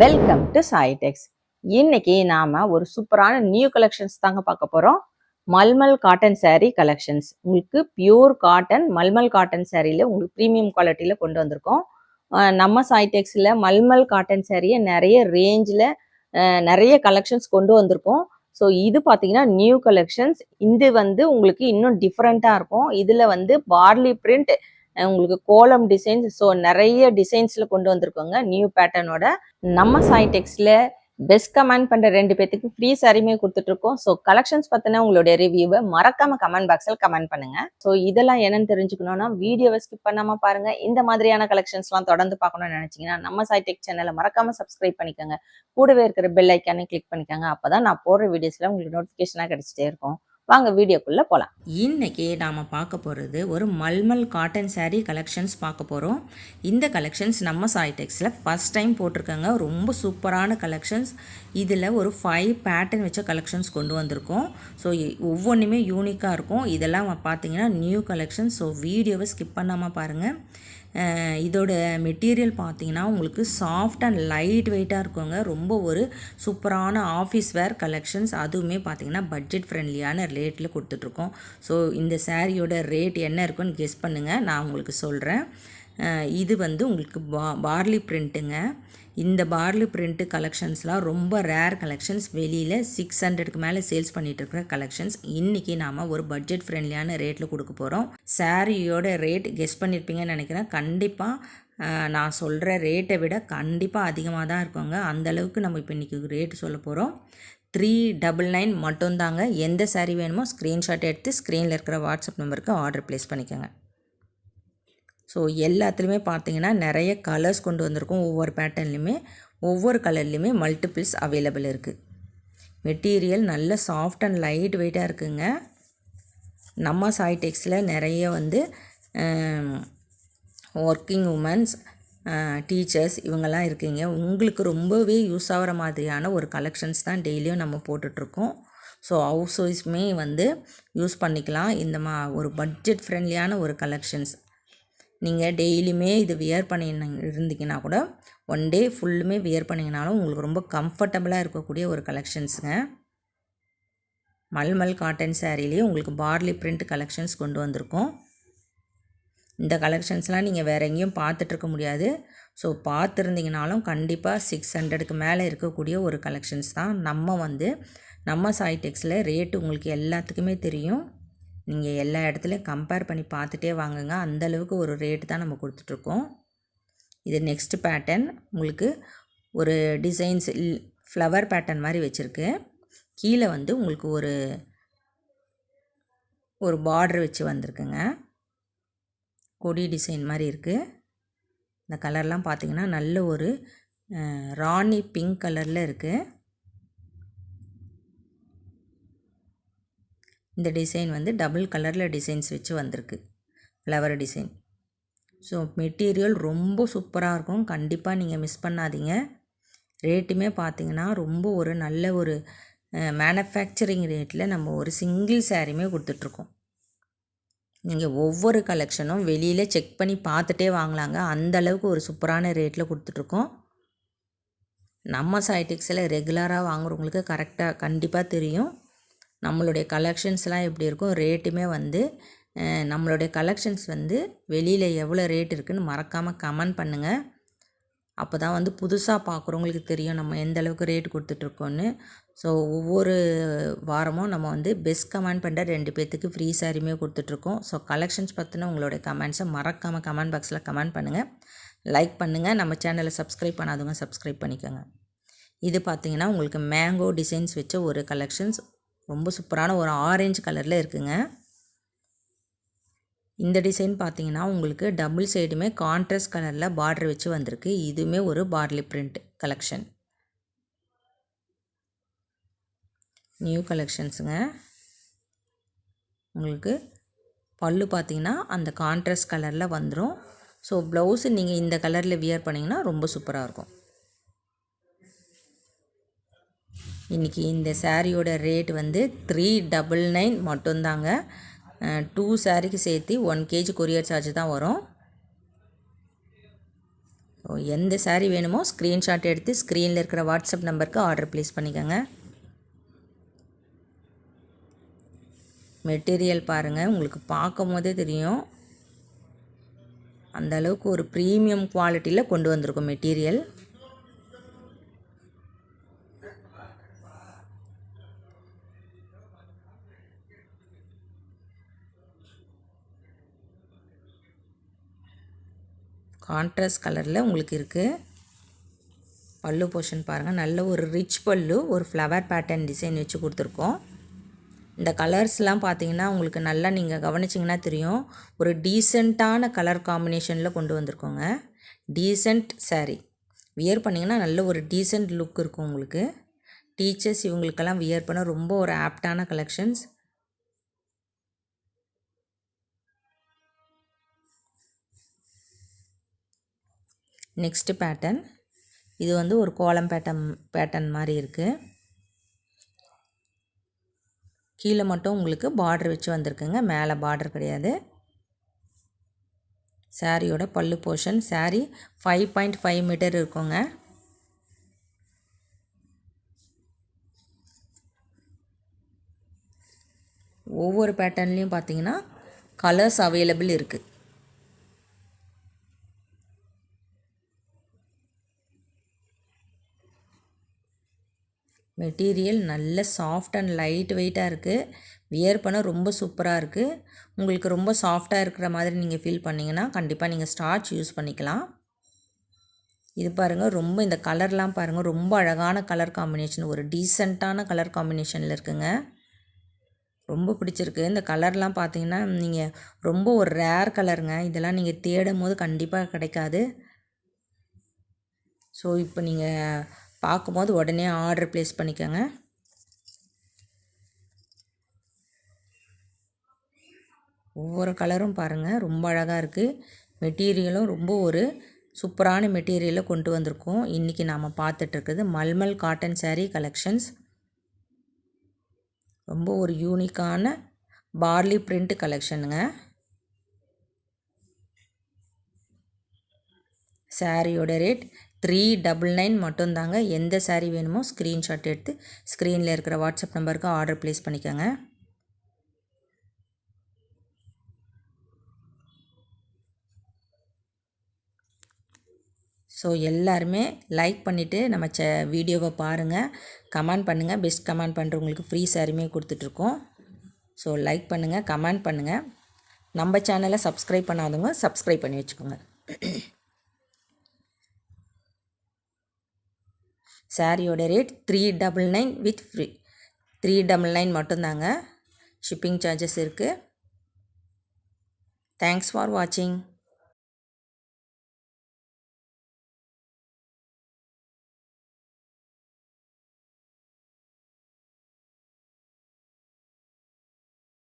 Welcome to சாய்டெக்ஸ் இன்னைக்கு நாம ஒரு சூப்பரான நியூ கலெக்ஷன்ஸ் தாங்க பார்க்க போறோம். மல்மல் காட்டன் சாரீ கலெக்ஷன்ஸ் உங்களுக்கு பியூர் காட்டன் மல்மல் காட்டன் சாரியில உங்களுக்கு ப்ரீமியம் குவாலிட்டியில கொண்டு வந்திருக்கோம். நம்ம சாய்டெக்ஸ்ல மல்மல் காட்டன் சாரியை நிறைய ரேஞ்சில் நிறைய கலெக்ஷன்ஸ் கொண்டு வந்திருக்கோம். ஸோ இது பார்த்தீங்கன்னா நியூ கலெக்ஷன்ஸ் இது வந்து உங்களுக்கு இன்னும் டிஃப்ரெண்ட்டாக இருக்கும். இதில் வந்து பார்லி பிரிண்ட் உங்களுக்கு கோலம் டிசைன்ஸ் ஸோ நிறைய டிசைன்ஸில் கொண்டு வந்திருக்கோங்க. நியூ பேட்டர்னோட நம்ம சாய்டெக்ஸில் பெஸ்ட் கமெண்ட் பண்ணுற ரெண்டு பேத்துக்கு ஃப்ரீ சாரியுமே கொடுத்துட்ருக்கோம். ஸோ கலெக்ஷன்ஸ் பற்றின உங்களுடைய ரிவ்யூவை மறக்காம கமெண்ட் பாக்ஸில் கமெண்ட் பண்ணுங்க. ஸோ இதெல்லாம் என்னன்னு தெரிஞ்சுக்கணும்னா வீடியோவை ஸ்கிப் பண்ணாமல் பாருங்க. இந்த மாதிரியான கலெக்ஷன்ஸ்லாம் தொடர்ந்து பார்க்கணும்னு நினச்சிங்கன்னா நம்ம சாய்டெக் சேனலை மறக்காம சப்ஸ்கிரைப் பண்ணிக்கோங்க. கூடவே இருக்கிற பெல் ஐக்கானே கிளிக் பண்ணிக்கோங்க. அப்போ தான் நான் போடுற வீடியோஸில் உங்களுக்கு நோட்டிஃபிகேஷனாக கிடைச்சிட்டே இருக்கும். வாங்க வீடியோக்குள்ளே போகலாம் இன்றைக்கி நாம் பார்க்க போகிறது ஒரு மல்மல் காட்டன் சாரீ கலெக்ஷன்ஸ் பார்க்க போகிறோம் இந்த கலெக்ஷன்ஸ் நம்ம சாய்டெக்ஸில் ஃபஸ்ட் டைம் போட்டிருக்காங்க. ரொம்ப சூப்பரான கலெக்ஷன்ஸ் இதில் ஒரு ஃபைவ் பேட்டர்ன் வச்ச கலெக்ஷன்ஸ் கொண்டு வந்திருக்கோம். ஸோ ஒவ்வொன்றுமே யூனிக்காக இருக்கும். இதெல்லாம் பார்த்தீங்கன்னா நியூ கலெக்ஷன்ஸ் ஸோ வீடியோவை ஸ்கிப் பண்ணாமல் பாருங்கள் இதோட மெட்டீரியல் பார்த்தீங்கன்னா உங்களுக்கு சாஃப்ட் அண்ட் லைட் வெயிட்டாக இருக்குங்க. ரொம்ப ஒரு சூப்பரான ஆஃபீஸ் வேர் கலெக்ஷன்ஸ் அதுவுமே பார்த்தீங்கன்னா பட்ஜெட் ஃப்ரெண்ட்லியான ரேட்டில் கொடுத்துட்ருக்கோம். ஸோ இந்த சாரியோட ரேட் என்ன இருக்குன்னு கெஸ் பண்ணுங்கள் நான் உங்களுக்கு சொல்கிறேன் இது வந்து உங்களுக்கு பா பார்லி பிரிண்ட்டுங்க இந்த பார்லி பிரிண்ட்டு கலெக்ஷன்ஸ்லாம் ரொம்ப ரேர் கலெக்ஷன்ஸ் வெளியில் சிக்ஸ் ஹண்ட்ரடுக்கு மேலே சேல்ஸ் பண்ணிகிட்டு இருக்கிற கலெக்ஷன்ஸ் இன்றைக்கி நாம் ஒரு பட்ஜெட் ஃப்ரெண்ட்லியான ரேட்டில் கொடுக்க போகிறோம் சாரியோட ரேட் கெஸ் பண்ணியிருப்பீங்கன்னு நினைக்கிறேன். கண்டிப்பாக நான் சொல்கிற ரேட்டை விட கண்டிப்பாக அதிகமாக தான் இருக்குங்க. அந்தளவுக்கு நம்ம இப்போ இன்றைக்கி ரேட்டு சொல்ல போகிறோம் த்ரீ டபுள் நைன் மட்டும்தாங்க. எந்த சாரீ வேணுமோ ஸ்க்ரீன்ஷாட் எடுத்து ஸ்க்ரீனில் இருக்கிற வாட்ஸ்அப் நம்பருக்கு ஆர்டர் ப்ளேஸ் பண்ணிக்கோங்க. ஸோ எல்லாத்துலேயுமே பார்த்தீங்கன்னா நிறைய கலர்ஸ் கொண்டு வந்திருக்கும். ஒவ்வொரு பேட்டர்ன்லையுமே ஒவ்வொரு கலர்லேயுமே மல்டிபிள்ஸ் அவைலபிள் இருக்குது மெட்டீரியல் நல்ல சாஃப்ட் அண்ட் லைட் வெயிட்டாக இருக்குங்க. நம்ம சாய்டெக்ஸில் நிறைய வந்து ஒர்க்கிங் உமன்ஸ் டீச்சர்ஸ் இவங்கெல்லாம் இருக்கீங்க. உங்களுக்கு ரொம்பவே யூஸ் ஆகிற மாதிரியான ஒரு கலெக்ஷன்ஸ் தான் டெய்லியும் நம்ம போட்டுட்ருக்கோம். ஸோ ஹவுஸ் ஒய்ஸ்மே வந்து யூஸ் பண்ணிக்கலாம். இந்த மா ஒரு பட்ஜெட் ஃப்ரெண்ட்லியான ஒரு கலெக்ஷன்ஸ் நீங்கள் டெய்லியுமே இது வியர் பண்ணி இருந்தீங்கன்னா கூட ஒன் டே ஃபுல்லுமே வியர் பண்ணிங்கனாலும் உங்களுக்கு ரொம்ப கம்ஃபர்டபுளாக இருக்கக்கூடிய ஒரு கலெக்ஷன்ஸுங்க மல்மல் காட்டன் சாரீலேயே உங்களுக்கு பார்லி பிரிண்ட் கலெக்ஷன்ஸ் கொண்டு வந்திருக்கோம். இந்த கலெக்ஷன்ஸ்லாம் நீங்கள் வேறு எங்கேயும் பார்த்துட்ருக்க முடியாது. ஸோ பார்த்துருந்தீங்கனாலும் கண்டிப்பாக சிக்ஸ் ஹண்ட்ரடுக்கு மேலே இருக்கக்கூடிய ஒரு கலெக்ஷன்ஸ் தான். நம்ம வந்து நம்ம சாய்டெக்ஸில் ரேட்டு உங்களுக்கு எல்லாத்துக்குமே தெரியும். நீங்கள் எல்லா இடத்துலையும் கம்பேர் பண்ணி பார்த்துட்டே வாங்குங்க. அந்தளவுக்கு ஒரு ரேட்டு தான் நம்ம கொடுத்துட்ருக்கோம். இது நெக்ஸ்ட் பேட்டர்ன் உங்களுக்கு ஒரு டிசைன்ஸ் ஃப்ளவர் பேட்டர்ன் மாதிரி வச்சுருக்கு. கீழே வந்து உங்களுக்கு ஒரு ஒரு பார்டர் வச்சு வந்திருக்குங்க. கொடி டிசைன் மாதிரி இருக்குது இந்த கலர்லாம் பார்த்தீங்கன்னா நல்ல ஒரு ராணி பிங்க் கலரில் இருக்குது இந்த டிசைன் வந்து டபுள் கலரில் டிசைன்ஸ் வச்சு வந்திருக்கு. ஃப்ளவர் டிசைன் ஸோ மெட்டீரியல் ரொம்ப சூப்பராக இருக்கும். கண்டிப்பாக நீங்கள் மிஸ் பண்ணாதீங்க. ரேட்டுமே பார்த்தீங்கன்னா ரொம்ப ஒரு நல்ல ஒரு மேனுஃபேக்சரிங் ரேட்டில் நம்ம ஒரு சிங்கிள் சாரியுமே கொடுத்துட்ருக்கோம். நீங்கள் ஒவ்வொரு கலெக்ஷனும் வெளியில் செக் பண்ணி பார்த்துட்டே வாங்கலாங்க. அந்த அளவுக்கு ஒரு சூப்பரான ரேட்டில் கொடுத்துட்ருக்கோம். நம்ம சைடெக்ஸில் ரெகுலராக வாங்குறவங்களுக்கு கரெக்டாக கண்டிப்பாக தெரியும். நம்மளுடைய கலெக்ஷன்ஸ்லாம் எப்படி இருக்கும் ரேட்டுமே வந்து நம்மளுடைய கலெக்ஷன்ஸ் வந்து வெளியில் எவ்வளோ ரேட் இருக்குன்னு மறக்காமல் கமெண்ட் பண்ணுங்கள் அப்போ தான் வந்து புதுசாக பார்க்குறவங்களுக்கு தெரியும் நம்ம எந்த அளவுக்கு ரேட் கொடுத்துட்ருக்கோன்னு. ஸோ ஒவ்வொரு வாரமும் நம்ம வந்து பெஸ்ட் கமெண்ட் பண்ணுற ரெண்டு பேர்த்துக்கு ஃப்ரீ சாரியுமே கொடுத்துட்ருக்கோம். ஸோ கலெக்ஷன்ஸ் பற்றின உங்களுடைய கமெண்ட்ஸை மறக்காமல் கமெண்ட் பாக்ஸில் கமெண்ட் பண்ணுங்கள் லைக் பண்ணுங்கள் நம்ம சேனலை சப்ஸ்கிரைப் பண்ணாதவங்க சப்ஸ்கிரைப் பண்ணிக்கோங்க. இது பார்த்தீங்கன்னா உங்களுக்கு மேங்கோ டிசைன்ஸ் வச்ச ஒரு கலெக்ஷன்ஸ் ரொம்ப சூப்பரான ஒரு ஆரஞ்சு கலரில் இருக்குங்க. இந்த டிசைன் பார்த்தீங்கன்னா உங்களுக்கு டபுள் சைடுமே கான்ட்ராஸ்ட் கலரில் பார்டர் வச்சு வந்திருக்கு. இதுவுமே ஒரு பார்லி பிரிண்ட் கலெக்ஷன். நியூ கலெக்ஷன்ஸுங்க. உங்களுக்கு பல்லு பார்த்தீங்கன்னா அந்த கான்ட்ராஸ்ட் கலரில் வந்துடும் ஸோ ப்ளவுஸு நீங்கள் இந்த கலரில் வியர் பண்ணிங்கன்னா ரொம்ப சூப்பராக இருக்கும். இன்றைக்கி இந்த சாரியோட ரேட் வந்து த்ரீ டபுள் நைன் மட்டும்தாங்க. டூ சாரிக்கு சேர்த்து ஒன் கேஜி கொரியர் சார்ஜ் தான் வரும். எந்த சாரீ வேணுமோ ஸ்க்ரீன்ஷாட் எடுத்து ஸ்க்ரீனில் இருக்கிற வாட்ஸ்அப் நம்பருக்கு ஆர்டர் ப்ளேஸ் பண்ணிக்கோங்க. மெட்டீரியல் பாருங்கள் உங்களுக்கு பார்க்கும் போதே தெரியும். அந்த அளவுக்கு ஒரு ப்ரீமியம் குவாலிட்டியில் கொண்டு வந்திருக்கோம் மெட்டீரியல் கான்ட்ராஸ்ட் கலரில் உங்களுக்கு இருக்குது பல்லு போர்ஷன் பாருங்கள் நல்ல ஒரு ரிச் பல்லு ஒரு ஃப்ளவர் பேட்டர்ன் டிசைன் வச்சு கொடுத்துருக்கோம். இந்த கலர்ஸ்லாம் பார்த்தீங்கன்னா உங்களுக்கு நல்லா நீங்கள் கவனிச்சிங்கன்னா தெரியும். ஒரு டீசெண்டான கலர் காம்பினேஷனில் கொண்டு வந்திருக்கோங்க. Decent saree. வியர் பண்ணிங்கன்னா நல்ல ஒரு டீசெண்ட் லுக் இருக்கும் உங்களுக்கு. டீச்சர்ஸ் இவங்களுக்கெல்லாம் வியர் பண்ண ரொம்ப ஒரு ஆப்டான கலெக்ஷன்ஸ் நெக்ஸ்ட்டு பேட்டர்ன் இது வந்து ஒரு கோலம் பேட்டன் பேட்டர்ன் மாதிரி இருக்குது கீழே மட்டும் உங்களுக்கு பார்டர் வச்சு வந்திருக்குங்க. மேலே பார்டர் கிடையாது. சாரியோட பல்லு portion sari five point five metre இருக்குங்க. ஒவ்வொரு பேட்டர்ன்லேயும் பார்த்தீங்கன்னா கலர்ஸ் அவைலபிள் இருக்குது மெட்டீரியல் நல்ல சாஃப்ட் அண்ட் லைட் வெயிட்டாக இருக்குது வியர் பண்ண ரொம்ப சூப்பராக இருக்குது உங்களுக்கு ரொம்ப சாஃப்டாக இருக்கிற மாதிரி நீங்கள் ஃபீல் பண்ணிங்கன்னா கண்டிப்பாக நீங்கள் ஸ்டார்ச் யூஸ் பண்ணிக்கலாம். இது பாருங்கள் ரொம்ப இந்த கலர்லாம் பாருங்கள் ரொம்ப அழகான கலர் காம்பினேஷன் ஒரு டீசெண்டான கலர் காம்பினேஷனில் இருக்குங்க. ரொம்ப பிடிச்சிருக்கு. இந்த கலர்லாம் பார்த்தீங்கன்னா நீங்கள் ரொம்ப ஒரு ரேர் கலருங்க இதெல்லாம் நீங்கள் தேடும் போது கண்டிப்பாக கிடைக்காது. ஸோ இப்போ நீங்கள் பார்க்கும்போது உடனே ஆர்டர் ப்ளேஸ் பண்ணிக்கோங்க. ஒவ்வொரு கலரும் பாருங்கள் ரொம்ப அழகாக இருக்குது மெட்டீரியலும் ரொம்ப ஒரு சூப்பரான மெட்டீரியலை கொண்டு வந்திருக்கோம். இன்றைக்கி நாம் பார்த்துட்ருக்குது மல்மல் காட்டன் சேரீ கலெக்ஷன்ஸ் ரொம்ப ஒரு யூனிக்கான பார்லி பிரிண்ட் கலெக்ஷனுங்க சாரியோட ரேட் த்ரீ டபுள் நைன் மட்டும்தாங்க எந்த சாரீ வேணுமோ ஸ்க்ரீன்ஷாட் எடுத்து ஸ்க்ரீனில் இருக்கிற வாட்ஸ்அப் நம்பருக்கு ஆர்டர் ப்ளேஸ் பண்ணிக்கோங்க. ஸோ எல்லாருமே லைக் பண்ணிவிட்டு நம்ம ச வீடியோவை பாருங்கள் கமெண்ட் பண்ணுங்கள் பெஸ்ட் கமெண்ட் பண்ணுறவங்களுக்கு ஃப்ரீ சாரியுமே கொடுத்துட்ருக்கோம். ஸோ லைக் பண்ணுங்கள் கமெண்ட் பண்ணுங்கள் நம்ம சேனலை சப்ஸ்கிரைப் பண்ணாதவங்க சப்ஸ்கிரைப் பண்ணி வச்சுக்கோங்க. சாரியோட rate three double nine with free three double nine மட்டும்தாங்க. ஷிப்பிங் சார்ஜஸ் இருக்குது தேங்க்ஸ் ஃபார் வாட்சிங்